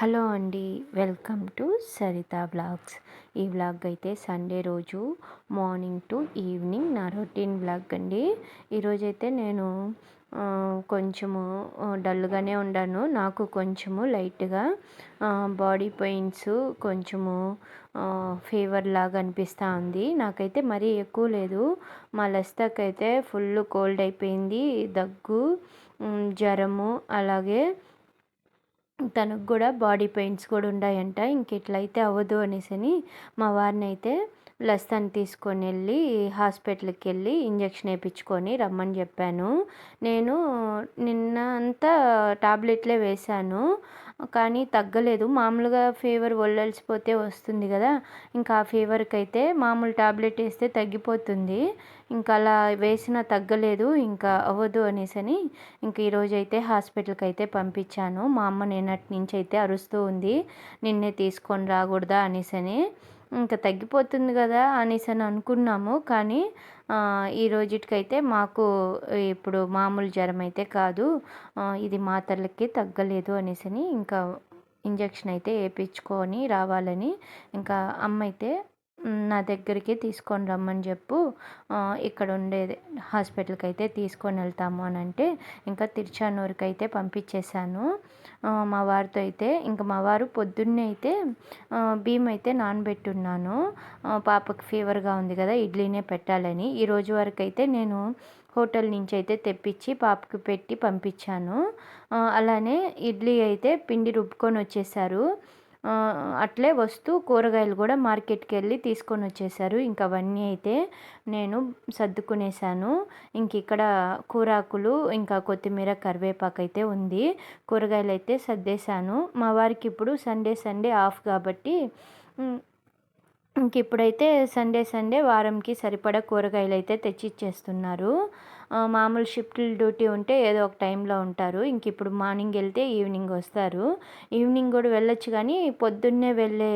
Hello అండి welcome to Saritha blogs ఈ blog అయితే సండే రోజు మార్నింగ్ టు ఈవినింగ్ నా రొటీన్ బ్లాగ్ అండి. ఈరోజైతే నేను కొంచెము డల్గానే ఉండాను. నాకు కొంచెము లైట్గా బాడీ పెయిన్స్ కొంచెము ఫీవర్ లాగా అనిపిస్తూ ఉంది. నాకైతే మరీ ఎక్కువ లేదు. మా లస్తాకైతే ఫుల్ కోల్డ్ అయిపోయింది. దగ్గు జ్వరము అలాగే తనకు కూడా బాడీ పెయిన్స్ కూడా ఉన్నాయంట ఇంక ఇట్లయితే అవ్వదు అనేసి మా వారిని అయితే లస్తాన్ని తీసుకొని వెళ్ళి హాస్పిటల్కి వెళ్ళి ఇంజక్షన్ వేయించుకొని రమ్మని చెప్పాను. నేను నిన్న అంతా టాబ్లెట్లే వేశాను కానీ తగ్గలేదు. మామూలుగా ఫీవర్ ఒళ్ళలిసిపోతే వస్తుంది కదా ఇంకా ఆ ఫీవర్కి అయితే మామూలు టాబ్లెట్ వేస్తే తగ్గిపోతుంది. ఇంకా అలా వేసినా తగ్గలేదు ఇంకా అవ్వదు అనేసని ఇంక ఈరోజు అయితే హాస్పిటల్కి అయితే పంపించాను. మా అమ్మ నిన్నటి నుంచి అయితే అరుస్తూ ఉంది నిన్నే తీసుకొని రాకూడదా అనేసని. ఇంకా తగ్గిపోతుంది కదా అనేసి అని అనుకున్నాము. కానీ ఈ రోజుటికైతే మాకు ఇప్పుడు మామూలు జ్వరం అయితే కాదు. ఇది మాత్రలకి తగ్గలేదు అనేసి ఇంకా ఇంజక్షన్ అయితే వేయించుకొని రావాలని ఇంకా అమ్మ అయితే నా దగ్గరికి తీసుకొని రమ్మని చెప్పు. ఇక్కడ ఉండేది హాస్పిటల్కి అయితే తీసుకొని వెళ్తాము అని అంటే ఇంకా తిరుచానూరుకి అయితే పంపించేశాను మా వారితో అయితే ఇంకా మా వారు పొద్దున్నే అయితే బియ్యం అయితే నానబెట్టున్నాను. పాపకు ఫీవర్గా ఉంది కదా ఇడ్లీనే పెట్టాలని. ఈ రోజు వరకు అయితే నేను హోటల్ నుంచి అయితే తెప్పించి పాపకి పెట్టి పంపించాను. అలానే ఇడ్లీ అయితే పిండి రుబ్బుకొని వచ్చేసారు అట్లే వస్తూ కూరగాయలు కూడా మార్కెట్కి వెళ్ళి తీసుకొని వచ్చేసారు. ఇంకా అవన్నీ అయితే నేను సర్దుకునేసాను. ఇంక ఇక్కడ కూరాకులు ఇంకా కొత్తిమీర కరివేపాకు అయితే ఉంది. కూరగాయలు అయితే సర్దేశాను. మా వారికి ఇప్పుడు సండే సండే ఆఫ్ కాబట్టి ఇంక ఇప్పుడైతే సండే సండే వారంకి సరిపడా కూరగాయలు అయితే తెచ్చిచ్చేస్తున్నారు. మామూలు షిఫ్ట్ డ్యూటీ ఉంటే ఏదో ఒక టైంలో ఉంటారు. ఇంక ఇప్పుడు మార్నింగ్ వెళ్తే ఈవినింగ్ వస్తారు. ఈవినింగ్ కూడా వెళ్ళొచ్చు కానీ పొద్దున్నే వెళ్ళే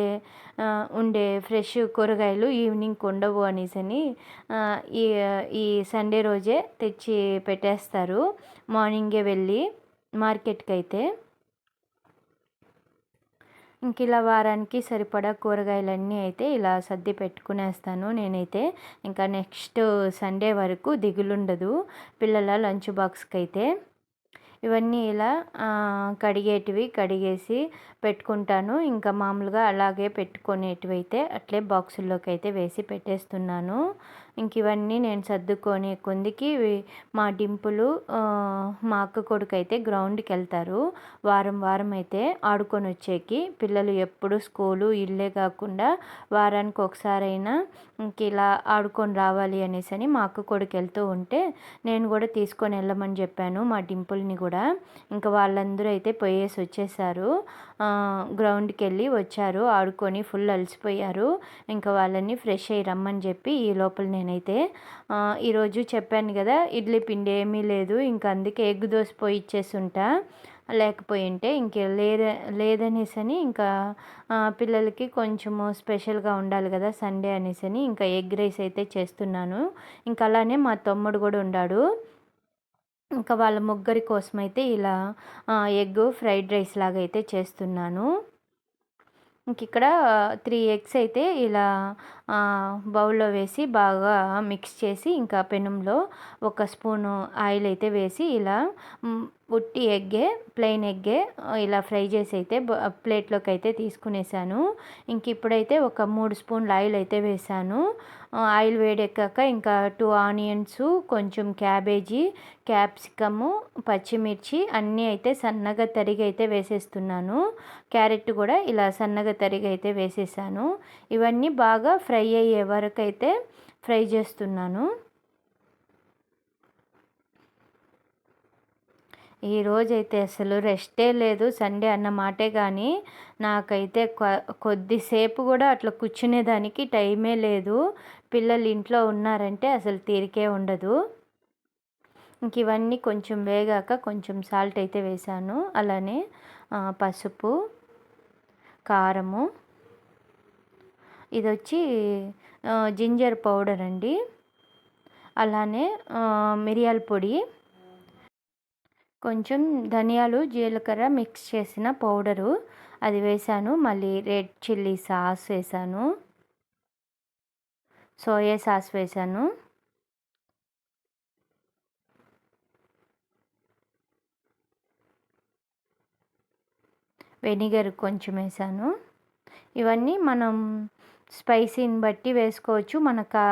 ఉండే ఫ్రెష్ కూరగాయలు ఈవినింగ్ ఉండవు అనేసి అని ఈ ఈ సండే రోజే తెచ్చి పెట్టేస్తారు. మార్నింగే వెళ్ళి మార్కెట్కి అయితే. ఇంక ఇలా వారానికి సరిపడా కూరగాయలన్నీ అయితే ఇలా సర్ది పెట్టుకునేస్తాను. నేనైతే ఇంకా నెక్స్ట్ సండే వరకు దిగులుండదు. పిల్లల లంచ్ బాక్స్కి అయితే ఇవన్నీ ఇలా కడిగేటివి కడిగేసి పెట్టుకుంటాను. ఇంకా మామూలుగా అలాగే పెట్టుకునేటివి అయితే అట్లే బాక్సుల్లోకి అయితే వేసి పెట్టేస్తున్నాను. ఇంక ఇవన్నీ నేను సర్దుకొని కొందికి మా డింపులు మా అక్క కొడుకు అయితే గ్రౌండ్కి వెళ్తారు వారం వారం అయితే ఆడుకొని వచ్చేకి పిల్లలు ఎప్పుడు స్కూలు ఇల్లే కాకుండా వారానికి ఒకసారైనా ఇంక ఇలా ఆడుకొని రావాలి అనేసి అని మా అక్క కొడుకు వెళ్తూ ఉంటే నేను కూడా తీసుకొని వెళ్ళమని చెప్పాను. మా డింపుల్ని కూడా ఇంకా వాళ్ళందరూ అయితే పోయేసి వచ్చేసారు గ్రౌండ్కి వెళ్ళి వచ్చారు ఆడుకొని ఫుల్ అలసిపోయారు. ఇంకా వాళ్ళని ఫ్రెష్ అయ్యి రమ్మని చెప్పి ఈ లోపల నేనైతే ఈరోజు చెప్పాను కదా ఇడ్లీ పిండి ఏమీ లేదు ఇంకా అందుకే ఎగ్ దోశ పోయి ఇచ్చేసుంటా. లేకపోయింటే ఇంకే లేద లేదనేసి అని ఇంకా పిల్లలకి కొంచెము స్పెషల్గా ఉండాలి కదా సండే అనేసి అని ఇంకా ఎగ్ రైస్ అయితే చేస్తున్నాను. ఇంకా అలానే మా తమ్ముడు కూడా ఉన్నాడు ఇంకా వాళ్ళ ముగ్గురి కోసం అయితే ఇలా ఎగ్ ఫ్రైడ్ రైస్ లాగా అయితే చేస్తున్నాను. ఇంక ఇక్కడ త్రీ ఎగ్స్ అయితే ఇలా బౌల్లో వేసి బాగా మిక్స్ చేసి ఇంకా పెనంలో ఒక స్పూను ఆయిల్ అయితే వేసి ఇలా ఉట్టి ఎగ్గే ప్లెయిన్ ఎగ్గే ఇలా ఫ్రై చేసి అయితే ప్లేట్లోకి అయితే తీసుకునేసాను. ఇంక ఇప్పుడైతే ఒక మూడు స్పూన్ల ఆయిల్ అయితే వేసాను. ఆయిల్ వేడెక్కాక ఇంకా టూ ఆనియన్స్ కొంచెం క్యాబేజీ క్యాప్సికము పచ్చిమిర్చి అన్నీ అయితే సన్నగా తరిగి అయితే వేసేస్తున్నాను. క్యారెట్ కూడా ఇలా సన్నగా తరిగి అయితే వేసేసాను. ఇవన్నీ బాగా ఫ్రై అయ్యే వరకు అయితే ఫ్రై చేస్తున్నాను. ఈరోజైతే అసలు రెస్టే లేదు సండే అన్న మాటే కానీ నాకైతే కొద్దిసేపు కూడా అట్లా కూర్చునేదానికి టైమే లేదు. పిల్లలు ఇంట్లో ఉన్నారంటే అసలు తీరికే ఉండదు. ఇంక ఇవన్నీ కొంచెం వేగాక కొంచెం సాల్ట్ అయితే వేసాను. అలానే పసుపు కారము. ఇది వచ్చి జింజర్ పౌడర్ అండి. అలానే మిరియాల పొడి. కొంచెం ధనియాలు జీలకర్ర మిక్స్ చేసిన పౌడరు. అది వేసాను. మళ్ళీ రెడ్ చిల్లీ సాస్ వేసాను. సోయా సాస్ వేసాను. వెనిగర్ కొంచెం వేసాను. ఇవన్నీ మనం స్పైసీని బట్టి వేసుకోవచ్చు. మనకు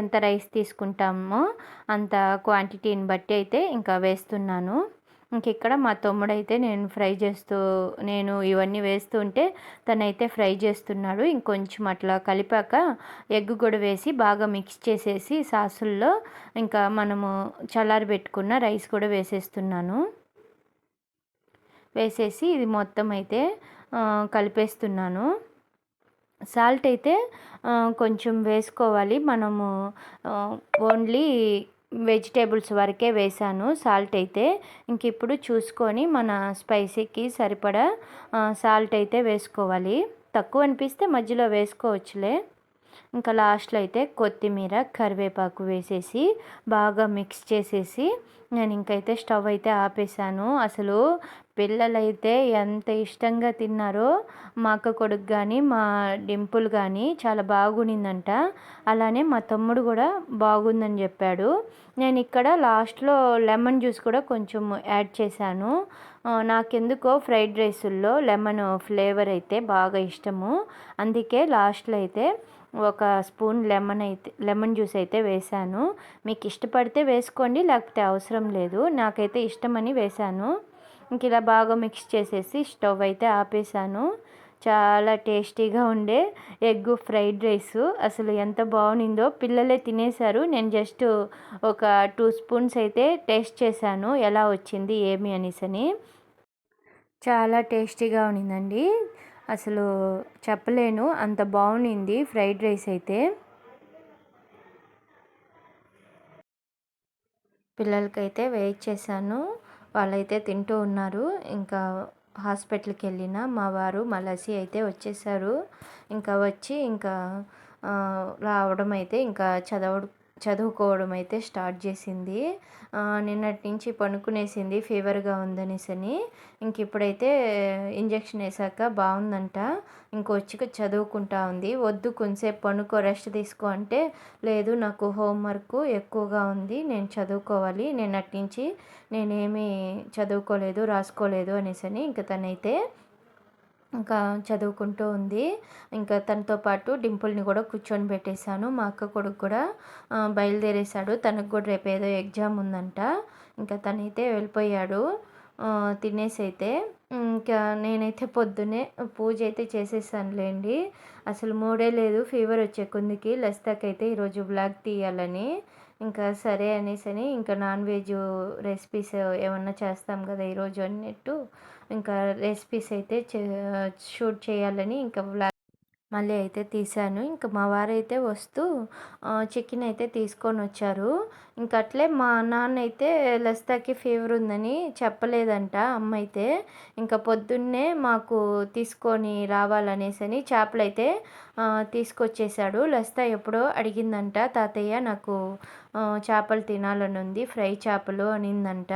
ఎంత రైస్ తీసుకుంటామో అంత క్వాంటిటీని బట్టి అయితే ఇంకా వేస్తున్నాను. ఇక్కడ మా తమ్ముడైతే నేను ఫ్రై చేస్తూ నేను ఇవన్నీ వేస్తుంటే తనైతే ఫ్రై చేస్తున్నాడు. ఇంకొంచెం అట్లా కలిపాక ఎగ్ కూడా వేసి బాగా మిక్స్ చేసేసి సాసుల్లో ఇంకా మనము చల్లారి పెట్టుకున్న రైస్ కూడా వేసేస్తున్నాను. వేసేసి ఇది మొత్తం అయితే కలిపేస్తున్నాను. సాల్ట్ అయితే కొంచెం వేసుకోవాలి. మనము ఓన్లీ వెజిటేబుల్స్ వరకే వేసాను సాల్ట్ అయితే ఇంక ఇప్పుడు చూసుకొని మన స్పైసీకి సరిపడా సాల్ట్ అయితే వేసుకోవాలి. తక్కువ అనిపిస్తే మధ్యలో వేసుకోవచ్చులే. ఇంకా లాస్ట్లో అయితే కొత్తిమీర కరివేపాకు వేసేసి బాగా మిక్స్ చేసేసి నేను ఇంకైతే స్టవ్ అయితే ఆపేసాను అసలు పిల్లలైతే ఎంత ఇష్టంగా తిన్నారో మా అక్క కొడుకు కానీ మా డింపుల్ కానీ చాలా బాగుండిందంట అలానే మా తమ్ముడు కూడా బాగుందని చెప్పాడు. నేను ఇక్కడ లాస్ట్లో లెమన్ జ్యూస్ కూడా కొంచెం యాడ్ చేశాను. నాకెందుకో ఫ్రైడ్ రైసుల్లో లెమన్ ఫ్లేవర్ అయితే బాగా ఇష్టము. అందుకే లాస్ట్లో అయితే ఒక స్పూన్ లెమన్ అయితే లెమన్ జ్యూస్ అయితే వేశాను. మీకు ఇష్టపడితే వేసుకోండి లేకపోతే అవసరం లేదు. నాకైతే ఇష్టమని వేశాను. ఇంక ఇలా బాగా మిక్స్ చేసేసి స్టవ్ అయితే ఆపేసాను. చాలా టేస్టీగా ఉండే ఎగ్ ఫ్రైడ్ రైస్. అసలు ఎంత బాగునిందో పిల్లలే తినేశారు. నేను జస్ట్ ఒక టూ స్పూన్స్ అయితే టేస్ట్ చేశాను. ఎలా వచ్చింది ఏమి అనేసని. చాలా టేస్టీగా ఉండిందండి. అసలు చెప్పలేను అంత బాగుండింది ఫ్రైడ్ రైస్ అయితే. పిల్లలకైతే వెయిట్ చేశాను వాళ్ళైతే తింటూ ఉన్నారు. ఇంకా హాస్పిటల్కి వెళ్ళిన మా వారు మలసి అయితే వచ్చేసారు. ఇంకా వచ్చి ఇంకా రావడం అయితే ఇంకా చదవడం చదువుకోవడం అయితే స్టార్ట్ చేసింది. నిన్నటి నుంచి పనుకునేసింది ఫీవర్గా ఉందనేసని. ఇంక ఇప్పుడైతే ఇంజక్షన్ వేసాక బాగుందంట ఇంకొచ్చి చదువుకుంటా ఉంది. వద్దు కొంచెంసేపు పనుకో రెస్ట్ తీసుకో అంటే లేదు నాకు హోంవర్క్ ఎక్కువగా ఉంది నేను చదువుకోవాలి. నిన్నటి నుంచి నేనేమి చదువుకోలేదు రాసుకోలేదు అనేసని ఇంక తనైతే ఇంకా చదువుకుంటూ ఉంది. ఇంకా తనతో పాటు డింపుల్ని కూడా కూర్చొని పెట్టేశాను. మా అక్క కొడుకు కూడా బయలుదేరేశాడు. తనకు కూడా రేపు ఏదో ఎగ్జామ్ ఉందంట. ఇంకా తనైతే వెళ్ళిపోయాడు. తినేసి అయితే ఇంకా నేనైతే పొద్దునే పూజ అయితే చేసేసానులేండి. అసలు మూడే లేదు ఫీవర్ వచ్చే కొందికి లస్తాకైతే ఈరోజు బ్లాక్ తీయాలని. ఇంకా సరే అనేసి ఇంకా నాన్ వెజ్ రెసిపీస్ ఏమన్నా చేస్తాం కదా ఈరోజు అన్నట్టు. ఇంకా రెసిపీస్ అయితే షూట్ చేయాలని ఇంకా మళ్ళీ అయితే తీశాను. ఇంకా మా వారైతే వస్తూ చికెన్ అయితే తీసుకొని వచ్చారు. ఇంక అట్లే మా నాన్న అయితే లస్తాకి ఫీవర్ ఉందని చెప్పలేదంట అమ్మ అయితే ఇంకా పొద్దున్నే మాకు తీసుకొని రావాలనేసని చేపలు అయితే తీసుకొచ్చేసాడు లస్తా ఎప్పుడో అడిగిందంట తాతయ్య నాకు చేపలు తినాలని ఉంది ఫ్రై చేపలు అనిందంట.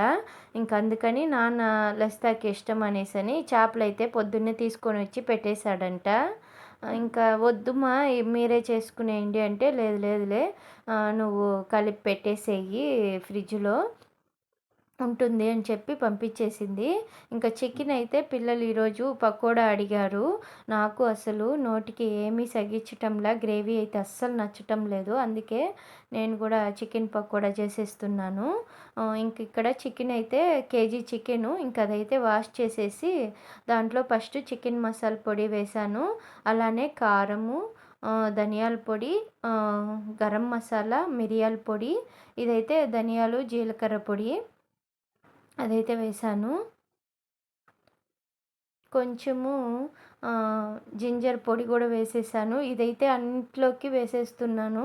ఇంక అందుకని నాన్న లస్తాకి ఇష్టం అనేసి అని చేపలు అయితే పొద్దున్నే తీసుకొని వచ్చి పెట్టేశాడంట. ఇంకా వద్దుమా మీరే చేసుకునేయండి అంటే లేదు లేదులే నువ్వు కలిపి పెట్టేసేయి ఫ్రిడ్జ్లో. ఉంటుంది అని చెప్పి పంపించేసింది. ఇంకా చికెన్ అయితే పిల్లలు ఈరోజు పకోడా అడిగారు. నాకు అసలు నోటికి ఏమీ సగించటంలా గ్రేవీ అయితే అస్సలు నచ్చటం లేదు. అందుకే నేను కూడా చికెన్ పకోడా చేసేస్తున్నాను. ఇంక ఇక్కడ చికెన్ అయితే కేజీ చికెను. ఇంక అదైతే వాష్ చేసేసి దాంట్లో ఫస్ట్ చికెన్ మసాలా పొడి వేసాను అలానే కారము ధనియాల పొడి గరం మసాలా మిరియాల పొడి ఇదైతే ధనియాలు జీలకర్ర పొడి. అదైతే వేసాను. కొంచెము జింజర్ పొడి కూడా వేసేసాను. ఇదైతే అన్నింటిలోకి వేసేస్తున్నాను.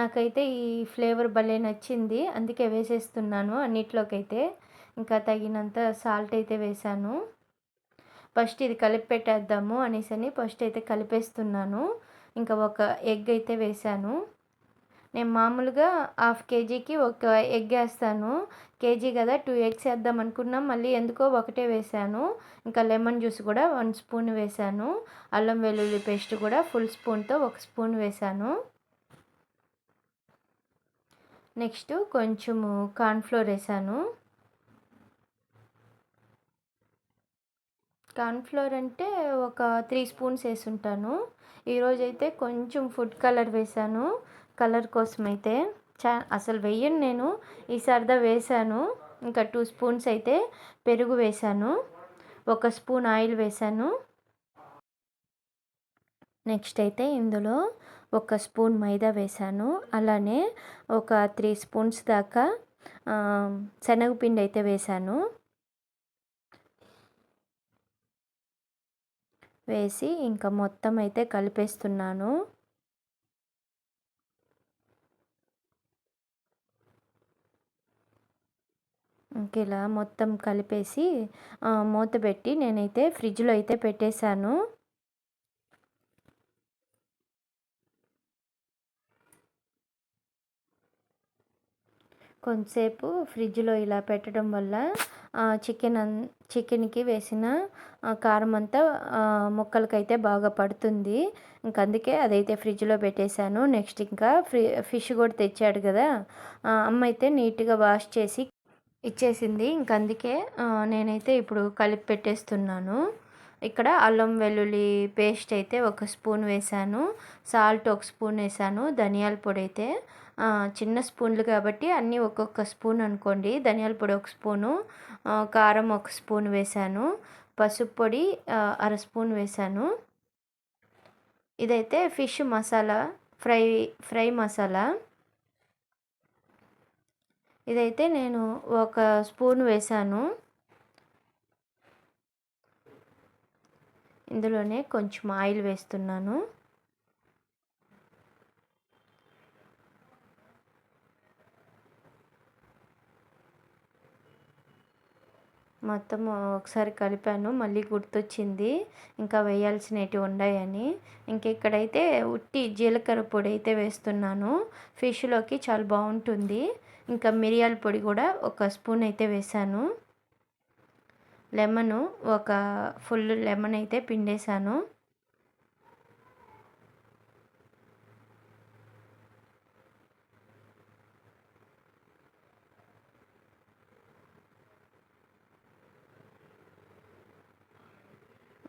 నాకైతే ఈ ఫ్లేవర్ భలే నచ్చింది. అందుకే వేసేస్తున్నాను అన్నిట్లోకైతే. ఇంకా తగినంత సాల్ట్ అయితే వేసాను. ఫస్ట్ ఇది కలిపి పెట్టేద్దాము అనేసి ఫస్ట్ అయితే కలిపేస్తున్నాను. ఇంకా ఒక ఎగ్ అయితే వేసాను. నేను మామూలుగా హాఫ్ కేజీకి ఒక ఎగ్ వేస్తాను. కేజీ కదా టూ ఎగ్స్ వేద్దాం అనుకున్నాం మళ్ళీ ఎందుకో ఒకటే వేసాను ఇంకా లెమన్ జ్యూస్ కూడా వన్ స్పూన్ వేసాను అల్లం వెల్లుల్లి పేస్ట్ కూడా ఫుల్ స్పూన్తో ఒక స్పూన్ వేసాను నెక్స్ట్ కొంచెము కార్న్ఫ్లోర్ వేసాను కార్న్ఫ్లోర్ అంటే ఒక త్రీ స్పూన్స్ వేసుంటాను. ఈరోజైతే కొంచెం ఫుడ్ కలర్ వేసాను కలర్ కోసం అయితే చా అసలు వెయ్యను నేను. ఈ సరదా వేసాను ఇంకా టూ స్పూన్స్ అయితే పెరుగు వేసాను ఒక స్పూన్ ఆయిల్ వేసాను నెక్స్ట్ అయితే ఇందులో ఒక స్పూన్ మైదా వేసాను అలానే ఒక త్రీ స్పూన్స్ దాకా శనగపిండి అయితే వేసాను వేసి ఇంకా మొత్తం అయితే కలిపేస్తున్నాను. ఇలా మొత్తం కలిపేసి మూత పెట్టి నేనైతే ఫ్రిడ్జ్లో అయితే పెట్టేశాను. కొంతసేపు ఫ్రిడ్జ్లో ఇలా పెట్టడం వల్ల చికెన్ చికెన్కి వేసిన కారం అంతా ముక్కలకైతే బాగా పడుతుంది. ఇంక అందుకే అదైతే ఫ్రిడ్జ్లో పెట్టేశాను. నెక్స్ట్ ఇంకా ఫ్రి ఫిష్ కూడా తెచ్చాడు కదా అమ్మ అయితే నీట్గా వాష్ చేసి ఇచ్చేసింది. ఇంక అందుకే నేనైతే ఇప్పుడు కలిపి పెట్టేస్తున్నాను. ఇక్కడ అల్లం వెల్లుల్లి పేస్ట్ అయితే ఒక స్పూన్ వేసాను సాల్ట్ ఒక స్పూన్ వేసాను ధనియాల పొడి అయితే చిన్న స్పూన్లు కాబట్టి అన్నీ ఒక్కొక్క స్పూన్ అనుకోండి. ధనియాల పొడి ఒక స్పూను కారం ఒక స్పూన్ వేసాను పసుపు పొడి అర స్పూన్ వేసాను ఇదైతే fish masala fry fry masala. ఇదైతే నేను ఒక స్పూన్ వేసాను. ఇందులోనే కొంచెం ఆయిల్ వేస్తున్నాను. మొత్తం ఒకసారి కలిపాను మళ్ళీ గుర్తొచ్చింది. ఇంకా వేయాల్సినవి ఉన్నాయని. ఇంకా ఇక్కడైతే ఉట్టి జీలకర్ర పొడి అయితే వేస్తున్నాను. ఫిష్లోకి చాలా బాగుంటుంది. ఇంకా మిరియాల పొడి కూడా ఒక స్పూన్ అయితే వేసాను. లెమను ఒక ఫుల్ లెమన్ అయితే పిండేశాను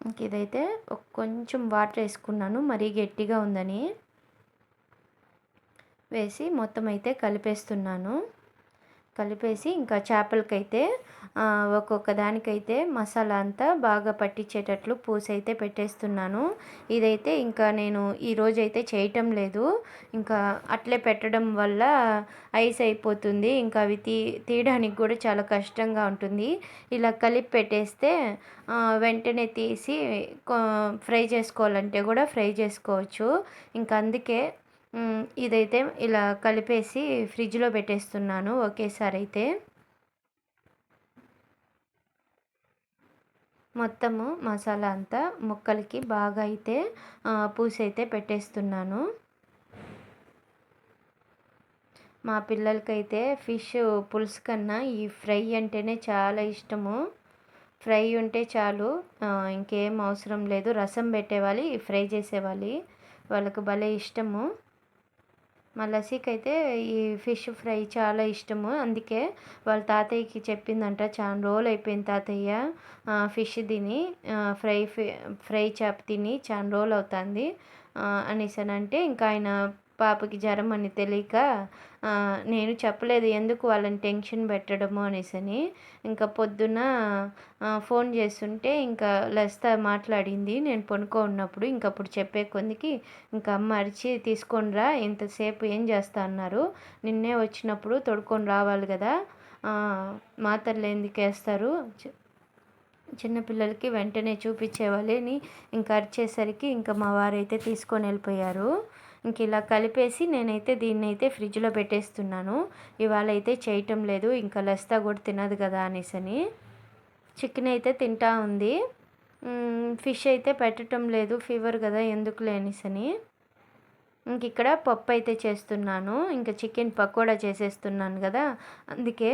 ఇంక ఇదైతే కొంచెం వాటర్ వేసుకున్నాను మరీ గట్టిగా ఉందని. వేసి మొత్తం అయితే కలిపేస్తున్నాను. కలిపేసి ఇంకా చేపలకైతే ఒక్కొక్క దానికైతే మసాలా అంతా బాగా పట్టించేటట్లు పూసి అయితే పెట్టేస్తున్నాను. ఇదైతే ఇంకా నేను ఈరోజు అయితే చేయటం లేదు. ఇంకా అట్లే పెట్టడం వల్ల ఐస్ అయిపోతుంది. ఇంకా అవి తీ తీయడానికి కూడా చాలా కష్టంగా ఉంటుంది. ఇలా కలిపి పెట్టేస్తే వెంటనే తీసి ఫ్రై చేసుకోవాలంటే కూడా ఫ్రై చేసుకోవచ్చు. ఇంకా అందుకే ఇదైతే ఇలా కలిపేసి ఫ్రిడ్జ్లో పెట్టేస్తున్నాను ఒకేసారి అయితే మొత్తము మసాలా అంతా ముక్కలకి బాగా అయితే పూసి అయితే పెట్టేస్తున్నాను. మా పిల్లలకైతే ఫిష్ పులుసు కన్నా ఈ ఫ్రై అంటేనే చాలా ఇష్టము. ఫ్రై ఉంటే చాలు ఇంకేం అవసరం లేదు. రసం పెట్టేవాలి ఫ్రై చేసేవాలి. వాళ్ళకు భలే ఇష్టము. మా లసీకి అయితే ఈ ఫిష్ ఫ్రై చాలా ఇష్టము. అందుకే వాళ్ళ తాతయ్యకి చెప్పిందంట చాలా రోజులు అయిపోయింది తాతయ్య ఫిష్ తిని ఫ్రై ఫ్రై చేప తిని చాలా రోజులు అవుతుంది అనేసి అంటే ఇంకా ఆయన పాపకి జ్వరం అని తెలియక నేను చెప్పలేదు ఎందుకు వాళ్ళని టెన్షన్ పెట్టడము అనేసని. ఇంకా పొద్దున్న ఫోన్ చేస్తుంటే ఇంకా లస్తా మాట్లాడింది. నేను పనుకో ఉన్నప్పుడు ఇంకా అప్పుడు చెప్పే కొందికి ఇంకా అమ్మ అరిచి తీసుకొని రా ఇంతసేపు ఏం చేస్తా? అన్నారు. నిన్నే వచ్చినప్పుడు తొడుకొని రావాలి కదా మాతర్లు ఎందుకు వేస్తారు? చిన్నపిల్లలకి వెంటనే చూపించేవాళ్ళని ఇంకా అరిచేసరికి ఇంకా మా వారైతే తీసుకొని వెళ్ళిపోయారు. ఇంక ఇలా కలిపేసి నేనైతే దీన్ని అయితే ఫ్రిడ్జ్లో పెట్టేస్తున్నాను. ఇవాళ అయితే చేయటం లేదు. ఇంకా లస్తా కూడా తినదు కదా అనేసని. చికెన్ అయితే తింటా ఉంది. ఫిష్ అయితే పెట్టడం లేదు. ఫీవర్ కదా ఎందుకు లేనిసని ఇంక ఇక్కడ పప్పు అయితే చేస్తున్నాను. ఇంకా చికెన్ పకోడా చేసేస్తున్నాను కదా. అందుకే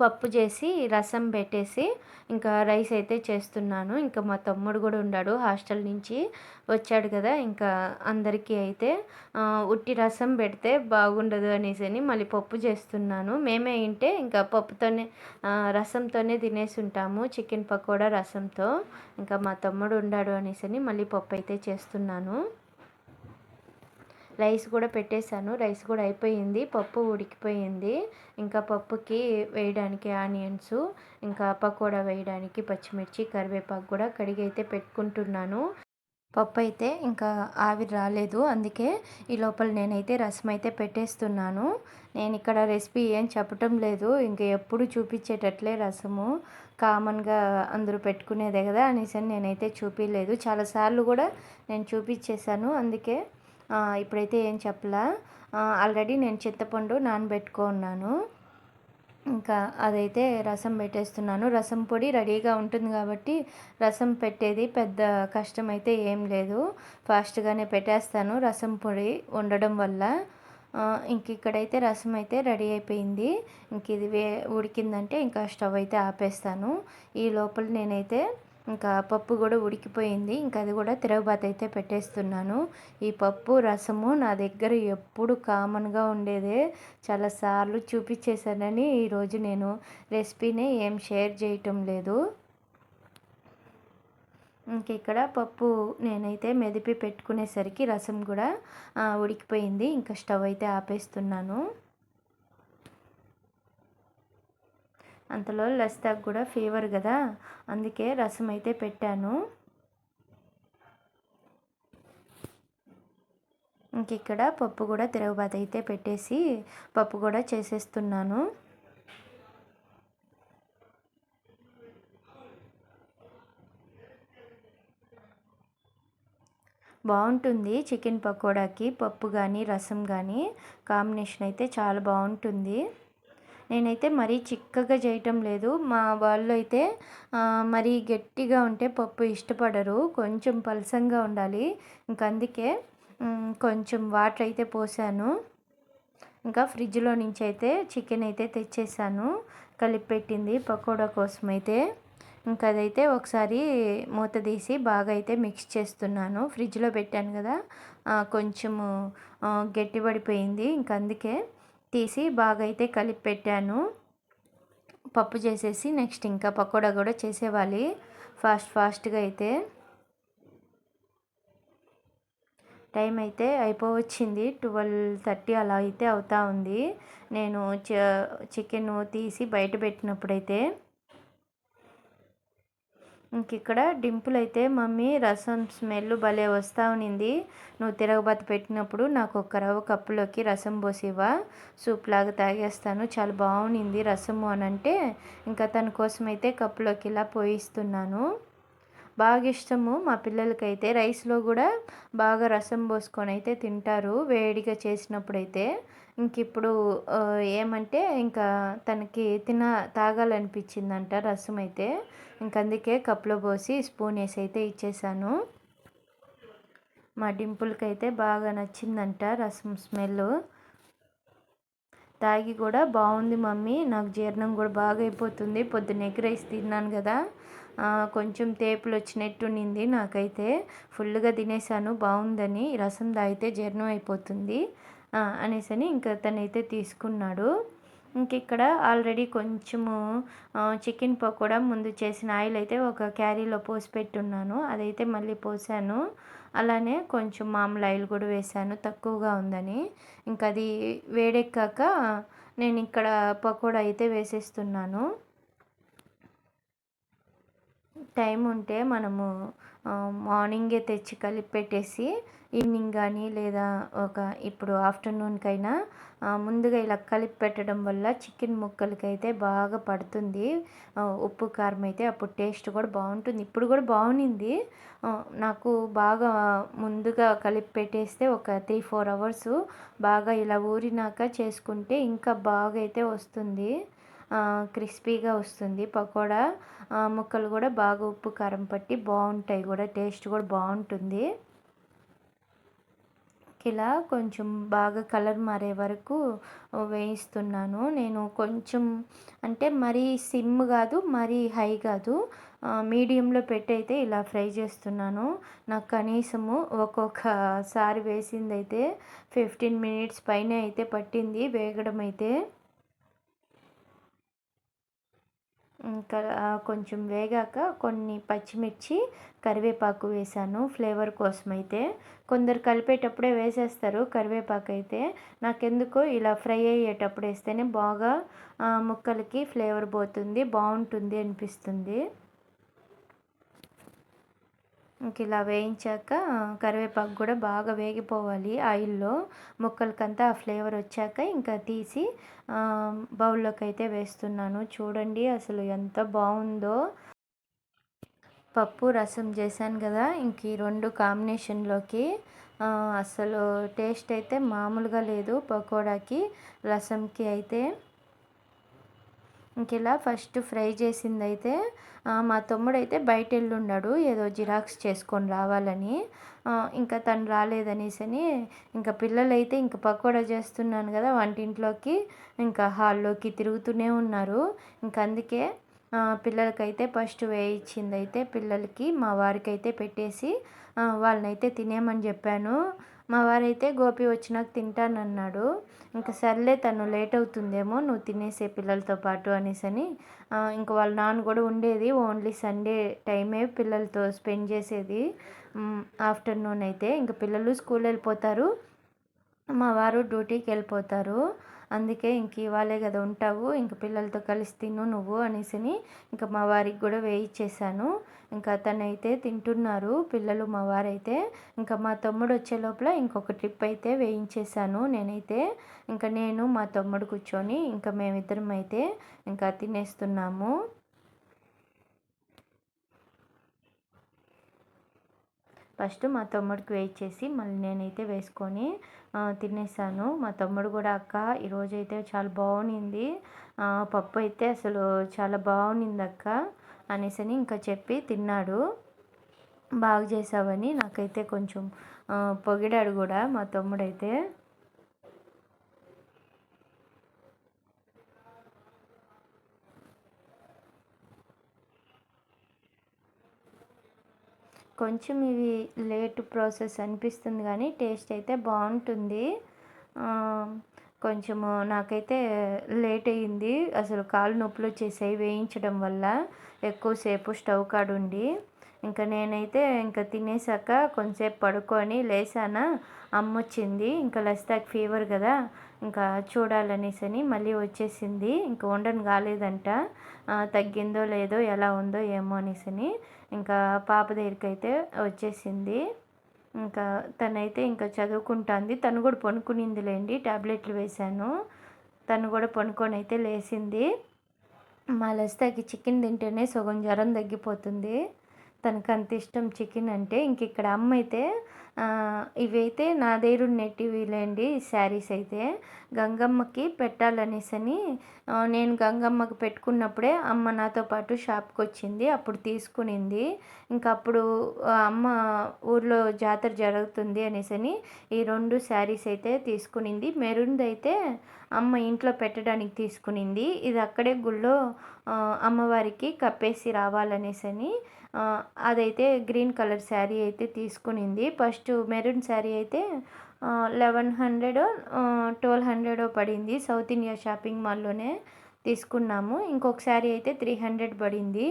పప్పు చేసి రసం పెట్టేసి ఇంకా రైస్ అయితే చేస్తున్నాను. ఇంకా మా తమ్ముడు కూడా ఉన్నాడు హాస్టల్ నుంచి వచ్చాడు కదా. ఇంకా అందరికీ అయితే ఉట్టి రసం పెడితే బాగుండదు అనేసి అని మళ్ళీ పప్పు చేస్తున్నాను. మేమే ఇంటే ఇంకా పప్పుతోనే రసంతోనే తినేసి ఉంటాము చికెన్ పకోడా రసంతో. ఇంకా మా తమ్ముడు ఉన్నాడు అనేసి అని మళ్ళీ పప్పు అయితే చేస్తున్నాను. రైస్ కూడా పెట్టేశాను. రైస్ కూడా అయిపోయింది. పప్పు ఉడికిపోయింది. ఇంకా పప్పుకి వేయడానికి ఆనియన్స్ ఇంకా పకోడా వేయడానికి పచ్చిమిర్చి కరివేపాకు కూడా కడిగి అయితే పెట్టుకుంటున్నాను. పప్పు అయితే ఇంకా ఆవిరి రాలేదు. అందుకే ఈ లోపల నేనైతే రసం అయితే పెట్టేస్తున్నాను. నేను ఇక్కడ రెసిపీ ఏం చెప్పటం లేదు. ఇంకా ఎప్పుడు చూపించేటట్లే రసము. కామన్గా అందరూ పెట్టుకునేదే కదా అనేసి నేనైతే చూపించలేదు చాలాసార్లు కూడా నేను చూపించేశాను. అందుకే ఇప్పుడైతే ఏం చెప్పలా? ఆల్రెడీ నేను చింతపండు నానబెట్టుకున్నాను. ఇంకా అదైతే రసం పెట్టేస్తున్నాను. రసం పొడి రెడీగా ఉంటుంది కాబట్టి రసం పెట్టేది పెద్ద కష్టం అయితే ఏం లేదు. ఫాస్ట్గానే పెట్టేస్తాను రసం పొడి ఉండడం వల్ల. ఇంక ఇక్కడైతే రసం అయితే రెడీ అయిపోయింది. ఇంక ఇది వే ఉడికిందంటే ఇంకా స్టవ్ అయితే ఆపేస్తాను. ఈ లోపల నేనైతే ఇంకా పప్పు కూడా ఉడికిపోయింది. ఇంకా అది కూడా తిరగబాత అయితే పెట్టేస్తున్నాను. ఈ పప్పు రసము నా దగ్గర ఎప్పుడు కామన్గా ఉండేదే. చాలాసార్లు చూపించేశానని ఈరోజు నేను రెసిపీని ఏం షేర్ చేయటం లేదు. ఇంక ఇక్కడ పప్పు నేనైతే మెదిపి పెట్టుకునేసరికి రసం కూడా ఉడికిపోయింది. ఇంకా స్టవ్ అయితే ఆపేస్తున్నాను. అంతలో లస్తాకు కూడా ఫీవర్ కదా అందుకే రసం అయితే పెట్టాను. ఇంక ఇక్కడ పప్పు కూడా తిరగబాత అయితే పెట్టేసి పప్పు కూడా చేసేస్తున్నాను. బాగుంటుంది చికెన్ పకోడాకి పప్పు కానీ రసం కానీ కాంబినేషన్ అయితే చాలా బాగుంటుంది. నేనైతే మరీ చిక్కగా చేయటం లేదు. మా వాళ్ళు అయితే మరీ గట్టిగా ఉంటే పప్పు ఇష్టపడరు. కొంచెం పలసంగా ఉండాలి. ఇంకా అందుకే కొంచెం వాటర్ అయితే పోసాను. ఇంకా ఫ్రిడ్జ్లో నుంచి అయితే చికెన్ అయితే తెచ్చేసాను. కలిపి పెట్టింది పకోడా కోసం అయితే ఇంకా అదైతే ఒకసారి మూత తీసి బాగా అయితే మిక్స్ చేస్తున్నాను. ఫ్రిడ్జ్లో పెట్టాను కదా కొంచెము గట్టిపడిపోయింది. ఇంక అందుకే తీసి బాగా అయితే కలిపి పెట్టాను పప్పు చేసేసి నెక్స్ట్ ఇంకా పకోడా కూడా చేసేవాలి. ఫాస్ట్ ఫాస్ట్గా అయితే. టైం అయితే అయిపోవచ్చింది. ట్వెల్వ్ థర్టీ అలా అయితే అవుతా ఉంది. నేను చికెన్ తీసి బయట పెట్టినప్పుడైతే. ఇక్కడ డింపుల్ అయితే మమ్మీ రసం స్మెల్ భలే వస్తూ ఉన్నింది నువ్వు తిరగబాత పెట్టినప్పుడు నాకు ఒక రవ్వ కప్పులోకి రసం పోసివా సూప్ లాగా తాగేస్తాను. చాలా బాగుంది రసము అని అంటే ఇంకా తన కోసం అయితే కప్పులోకి ఇలా పోయిస్తున్నాను. బాగా ఇష్టము. మా పిల్లలకైతే రైస్లో కూడా బాగా రసం పోసుకొని అయితే తింటారు. వేడిగా చేసినప్పుడైతే. ఇంక ఇప్పుడు ఏమంటే ఇంకా తనకి తిన తాగాలనిపించిందంట రసం అయితే ఇంక అందుకే కప్లో పోసి స్పూన్ వేసి అయితే ఇచ్చేసాను. మా డింపుల్కి అయితే బాగా నచ్చిందంట రసం స్మెల్. తాగి కూడా బాగుంది మమ్మీ. నాకు జీర్ణం కూడా బాగా అయిపోతుంది పొద్దున్న ఎగ్ రైస్ తిన్నాను కదా. కొంచెం తేపులు వచ్చినట్టునింది నాకైతే. ఫుల్గా తినేసాను బాగుందని రసం తాగితే జీర్ణం అయిపోతుంది అనేసని ఇంకా తనైతే తీసుకున్నాడు. ఇంక ఇక్కడ ఆల్రెడీ కొంచెము చికెన్ పకోడా ముందు చేసిన ఆయిల్ అయితే ఒక క్యారీలో పోసి పెట్టున్నాను. అదైతే మళ్ళీ పోసాను. అలానే కొంచెం మామూలు ఆయిల్ కూడా వేసాను తక్కువగా ఉందని. ఇంకా అది వేడెక్కాక నేను ఇక్కడ పకోడా అయితే వేసేస్తున్నాను. టైం ఉంటే మనము మార్నింగే తెచ్చి కలిపి పెట్టేసి ఈవినింగ్ కానీ లేదా ఒక ఇప్పుడు ఆఫ్టర్నూన్కైనా ముందుగా ఇలా కలిపి పెట్టడం వల్ల చికెన్ ముక్కలకి అయితే బాగా పడుతుంది. ఉప్పు కారం అయితే అప్పుడు టేస్ట్ కూడా బాగుంటుంది. ఇప్పుడు కూడా బాగుంది నాకు బాగా ముందుగా కలిపి పెట్టేస్తే ఒక త్రీ ఫోర్ అవర్స్ బాగా ఇలా ఊరినాక చేసుకుంటే ఇంకా బాగా అయితే వస్తుంది. క్రిస్పీగా వస్తుంది. పకోడా ముక్కలు కూడా బాగా ఉప్పు కారం పట్టి బాగుంటాయి కూడా. టేస్ట్ కూడా బాగుంటుంది. ఇలా కొంచెం బాగా కలర్ మారే వరకు వేయిస్తున్నాను. నేను కొంచెం అంటే మరీ సిమ్ కాదు మరీ హై కాదు. మీడియంలో పెట్టయితే ఇలా ఫ్రై చేస్తున్నాను. నాకు కనీసము ఒక్కొక్కసారి వేసింది అయితే ఫిఫ్టీన్ మినిట్స్ పైన అయితే పట్టింది వేగడం అయితే ఇంకా కొంచెం వేగాక కొన్ని పచ్చిమిర్చి కరివేపాకు వేసాను ఫ్లేవర్ కోసం అయితే కొందరు కలిపేటప్పుడే వేసేస్తారు కరివేపాకు అయితే నాకెందుకో ఇలా ఫ్రై అయ్యేటప్పుడు వేస్తేనే బాగా ముక్కలకి ఫ్లేవర్ పోతుంది బాగుంటుంది అనిపిస్తుంది. ఇంక ఇలా వేయించాక కరివేపాకు కూడా బాగా వేగిపోవాలి ఆయిల్లో. ముక్కలకంతా ఆ ఫ్లేవర్ వచ్చాక ఇంకా తీసి బౌల్లోకి అయితే వేస్తున్నాను. చూడండి అసలు ఎంత బాగుందో. పప్పు రసం చేశాను కదా ఇంక ఈ రెండు కాంబినేషన్లోకి అసలు టేస్ట్ అయితే మామూలుగా లేదు పకోడాకి రసంకి అయితే. ఇంకెలా ఫస్ట్ ఫ్రై చేసింది అయితే మా తమ్ముడు అయితే బయట వెళ్ళున్నాడు ఏదో జిరాక్స్ చేసుకొని రావాలని. ఇంకా తను రాలేదనేసని ఇంకా పిల్లలైతే ఇంకా పకోడా చేస్తున్నాను కదా వంటింట్లోకి ఇంకా హాల్లోకి తిరుగుతూనే ఉన్నారు. ఇంకా అందుకే పిల్లలకైతే ఫస్ట్ వేయించింది అయితే పిల్లలకి మా వారికైతే పెట్టేసి వాళ్ళనైతే తినేయమని చెప్పాను. మా వారైతే గోపి వచ్చినాక తింటానన్నాడు. ఇంకా సర్లే తను లేట్ అవుతుందేమో నువ్వు తినేసే పిల్లలతో పాటు అనేసి అని. ఇంకా వాళ్ళ నాన్న కూడా ఉండేది. ఓన్లీ సండే టైమే పిల్లలతో స్పెండ్ చేసేది. ఆఫ్టర్నూన్ అయితే. ఇంకా పిల్లలు స్కూల్ వెళ్ళిపోతారు. మా వారు డ్యూటీకి వెళ్ళిపోతారు. అందుకే ఇంక ఇవాళే కదా ఉంటావు ఇంక పిల్లలతో కలిసి తిను నువ్వు అనేసి ఇంకా మా వారికి కూడా వేయించేసాను ఇంకా తనైతే తింటున్నారు పిల్లలు మా వారైతే. ఇంకా మా తమ్ముడు వచ్చే లోపల ఇంకొక ట్రిప్ అయితే వేయించేసాను నేనైతే. ఇంకా నేను మా తమ్ముడు కూర్చొని ఇంకా మేమిద్దరం అయితే ఇంకా తినేస్తున్నాము. ఫస్ట్ మా తమ్ముడికి వెయిట్ చేసి మళ్ళీ నేనైతే వేసుకొని తినేసాను. మా తమ్ముడు కూడా అక్క ఈరోజు అయితే చాలా బాగుంది పప్పు అయితే అసలు చాలా బాగుంది అక్క అనేసి ఇంకా చెప్పి తిన్నాడు. బాగా చేసావని నాకైతే కొంచెం పొగిడాడు కూడా మా తమ్ముడైతే. కొంచెం ఇవి లేట్ ప్రాసెస్ అనిపిస్తుంది కానీ టేస్ట్ అయితే బాగుంటుంది. కొంచెము నాకైతే లేట్ అయ్యింది. అసలు కాళ్ళు నొప్పులు వచ్చేసాయి వేయించడం వల్ల. ఎక్కువసేపు స్టవ్ కాడుండి. ఇంకా నేనైతే ఇంకా తినేసాక కొంచెంసేపు పడుకొని లేసానా. అమ్మ వచ్చింది ఇంకా లస్తాకి ఫీవర్ కదా. ఇంకా చూడాలనేసి అని మళ్ళీ వచ్చేసింది. ఇంకా వండను కాలేదంట. తగ్గిందో లేదో ఎలా ఉందో ఏమో అనేసి అని ఇంకా పాప దగ్గరికి అయితే వచ్చేసింది. ఇంకా తనైతే ఇంకా చదువుకుంటుంది. తను కూడా పనుకునింది లేండి ట్యాబ్లెట్లు వేశాను. తను కూడా పనుకొని అయితే లేచింది మా లస్తాకి చికెన్ తింటేనే సగం జ్వరం తగ్గిపోతుంది. తనకు అంత ఇష్టం చికెన్ అంటే ఇంక ఇక్కడ అమ్మ అయితే ఇవైతే నా దగ్గర నెట్టివిలేండి శారీస్ అయితే. గంగమ్మకి పెట్టాలనేసని నేను గంగమ్మకి పెట్టుకున్నప్పుడే అమ్మ నాతో పాటు షాప్కి వచ్చింది అప్పుడు తీసుకునింది. ఇంకా అప్పుడు అమ్మ ఊర్లో జాతర జరుగుతుంది అనేసని ఈ రెండు శారీస్ అయితే తీసుకునింది. మెరూన్ది అయితే అమ్మ ఇంట్లో పెట్టడానికి తీసుకునింది. ఇది అక్కడే గుళ్ళో అమ్మవారికి కప్పేసి రావాలనేసని అదైతే గ్రీన్ కలర్ శారీ అయితే తీసుకునింది. ఫస్ట్ మెరూన్ శారీ అయితే లెవెన్ హండ్రెడ్ ట్వెల్వ్ హండ్రెడ్ పడింది. సౌత్ ఇండియా షాపింగ్ మాల్లోనే తీసుకున్నాము. ఇంకొక శారీ అయితే త్రీ హండ్రెడ్ పడింది.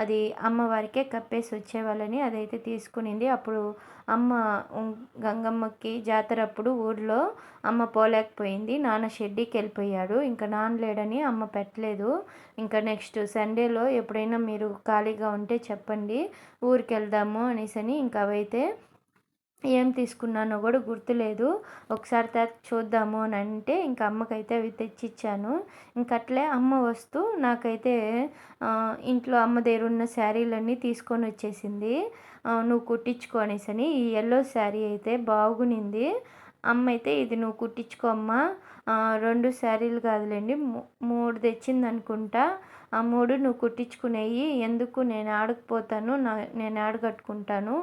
అది అమ్మవారికే కప్పేసి వచ్చేవాళ్ళని అదైతే తీసుకునింది. అప్పుడు అమ్మ గంగమ్మకి జాతర అప్పుడు ఊర్లో అమ్మ పోలేకపోయింది. నాన్న షెడ్డీకి వెళ్ళిపోయాడు. ఇంకా నాన్న లేడని అమ్మ పెట్టలేదు. ఇంకా నెక్స్ట్ సండేలో ఎప్పుడైనా మీరు ఖాళీగా ఉంటే చెప్పండి. ఊరికి వెళ్దాము అనేసి ఇంకా అవైతే ఏం తీసుకున్నానో కూడా గుర్తులేదు. ఒకసారి తర్వాత చూద్దాము అని అంటే ఇంకా అమ్మకైతే అవి తెచ్చిచ్చాను. ఇంకట్లే అమ్మ వస్తూ నాకైతే ఇంట్లో అమ్మ దగ్గర ఉన్న శారీలన్నీ తీసుకొని వచ్చేసింది. నువ్వు కుట్టించుకోనేసని ఈ ఎల్లో శారీ అయితే బాగునింది. అమ్మ అయితే ఇది నువ్వు కుట్టించుకోమ్మా రెండు శారీలు కాదులేండి. మూడు తెచ్చింది అనుకుంటా మూడు నువ్వు కుట్టించుకునేయి ఎందుకు నేను ఆడకపోతాను నా నేను ఆడగట్టుకుంటాను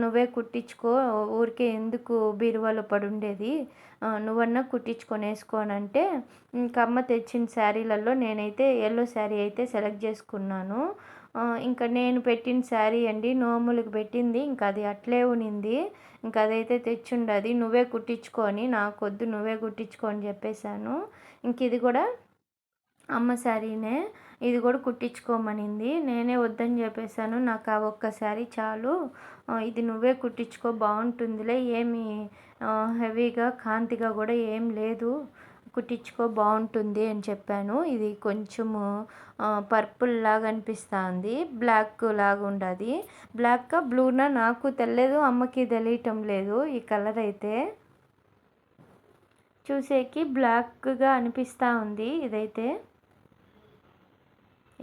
నువ్వే కుట్టించుకో ఊరికే ఎందుకు బీరువాలో పడుండేది నువ్వన్నా కుట్టించుకొని వేసుకోనంటే ఇంక అమ్మ తెచ్చిన శారీలలో నేనైతే ఎల్లో శారీ అయితే సెలెక్ట్ చేసుకున్నాను ఇంకా నేను పెట్టిన శారీ అండి నోములకు పెట్టింది ఇంకా అది అట్లే ఉనింది ఇంకా అదైతే తెచ్చుండది నువ్వే కుట్టించుకొని నాకొద్దు నువ్వే కుట్టించుకొని చెప్పేశాను ఇంక ఇది కూడా అమ్మ శారీనే ఇది కూడా కుట్టించుకోమనింది. నేనే వద్దని చెప్పేశాను. నాకు ఆ ఒక్క శారీ చాలు. ఇది నువ్వే కుట్టించుకో బాగుంటుందిలే. ఏమి హెవీగా కాంతిగా కూడా ఏం లేదు. కుట్టించుకో బాగుంటుంది అని చెప్పాను. ఇది కొంచెము పర్పుల్ లాగా అనిపిస్తుంది. బ్లాక్ లాగా ఉండదు. బ్లాక్ బ్లూనా? నాకు తెలియదు అమ్మకి తెలియటం లేదు. ఈ కలర్ అయితే చూసేకి బ్లాక్గా అనిపిస్తూ ఉంది ఇదైతే.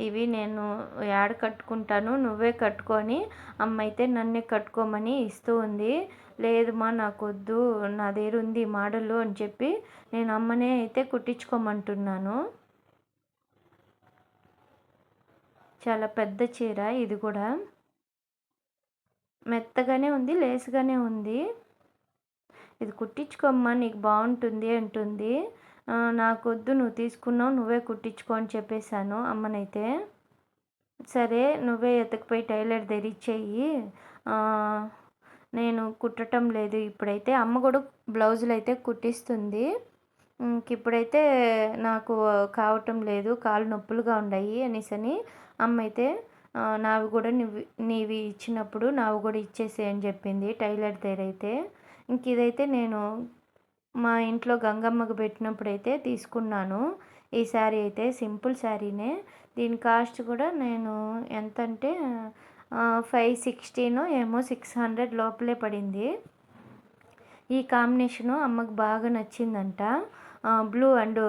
ఇవి నేను యాడ కట్టుకుంటాను నువ్వే కట్టుకొని అమ్మ అయితే నన్నే కట్టుకోమని ఇస్తూ ఉంది. లేదుమా నాకొద్దు నాకు వద్దు నా దగ్గర ఉంది మోడల్ అని చెప్పి నేను అమ్మనే అయితే కుట్టించుకోమంటున్నాను. చాలా పెద్ద చీర ఇది కూడా. మెత్తగానే ఉంది లేసుగానే ఉంది. ఇది కుట్టించుకోమ్మా నీకు బాగుంటుంది అంటుంది. నాకొద్దు నువ్వు తీసుకున్నావు నువ్వే కుట్టించుకో అని చెప్పేశాను అమ్మనైతే. సరే నువ్వే ఎతకపోయి టైలర్ తెరిచేయి నేను కుట్టడం లేదు ఇప్పుడైతే. అమ్మ కూడా బ్లౌజులు అయితే కుట్టిస్తుంది. ఇప్పుడైతే నాకు కావటం లేదు కాళ్ళు నొప్పులుగా ఉన్నాయి అనేసి అని అమ్మ అయితే నావి కూడా నీవి నీవి ఇచ్చినప్పుడు నావి కూడా ఇచ్చేసే అని చెప్పింది టైలర్ దగ్గర అయితే. ఇంక ఇదైతే నేను మా ఇంట్లో గంగమ్మకు పెట్టినప్పుడు అయితే తీసుకున్నాను. ఈ శారీ అయితే సింపుల్ శారీనే. దీని కాస్ట్ కూడా నేను ఎంత అంటే ఫైవ్ సిక్స్టీనో ఏమో సిక్స్ హండ్రెడ్ లోపలే పడింది. ఈ కాంబినేషను అమ్మకు బాగా నచ్చిందంట. Blue and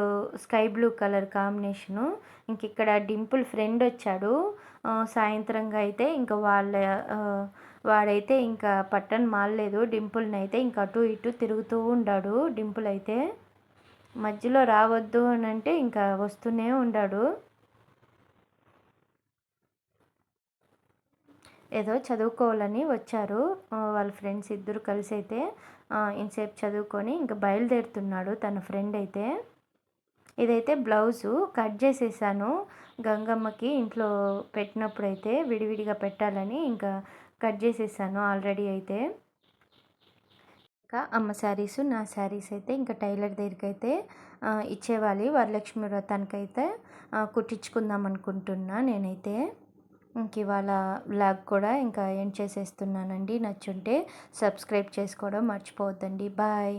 sky blue colour combination. ఇంక ఇక్కడ డింపుల్ ఫ్రెండ్ వచ్చాడు. సాయంత్రంగా అయితే ఇంకా వాళ్ళ వాడైతే ఇంకా పట్టను మారలేదు డింపుల్ని అయితే ఇంకా అటు ఇటు తిరుగుతూ ఉండాడు. డింపుల్ అయితే మధ్యలో రావద్దు అని అంటే ఇంకా వస్తూనే ఉండాడు. ఏదో చదువుకోవాలని వచ్చారు. వాళ్ళ ఫ్రెండ్స్ ఇద్దరు కలిసి అయితే ఇంతసేపు చదువుకొని ఇంకా బయలుదేరుతున్నాడు తన ఫ్రెండ్ అయితే. ఇదైతే బ్లౌజు కట్ చేసేసాను గంగమ్మకి ఇంట్లో పెట్టినప్పుడైతే విడివిడిగా పెట్టాలని ఇంకా కట్ చేసేసాను ఆల్రెడీ అయితే. ఇంకా అమ్మ శారీస్ నా శారీస్ అయితే ఇంకా టైలర్ దగ్గరికి అయితే ఇచ్చేవాలి వరలక్ష్మి వ్రతానికైతే కుట్టించుకుందాం అనుకుంటున్నా నేనైతే. ఇంక ఇవాళ బ్లాగ్ కూడా ఇంకా ఎండ్ చేసేస్తున్నానండి. నచ్చుంటే సబ్స్క్రైబ్ చేసుకోవడం మర్చిపోవద్దండి. బాయ్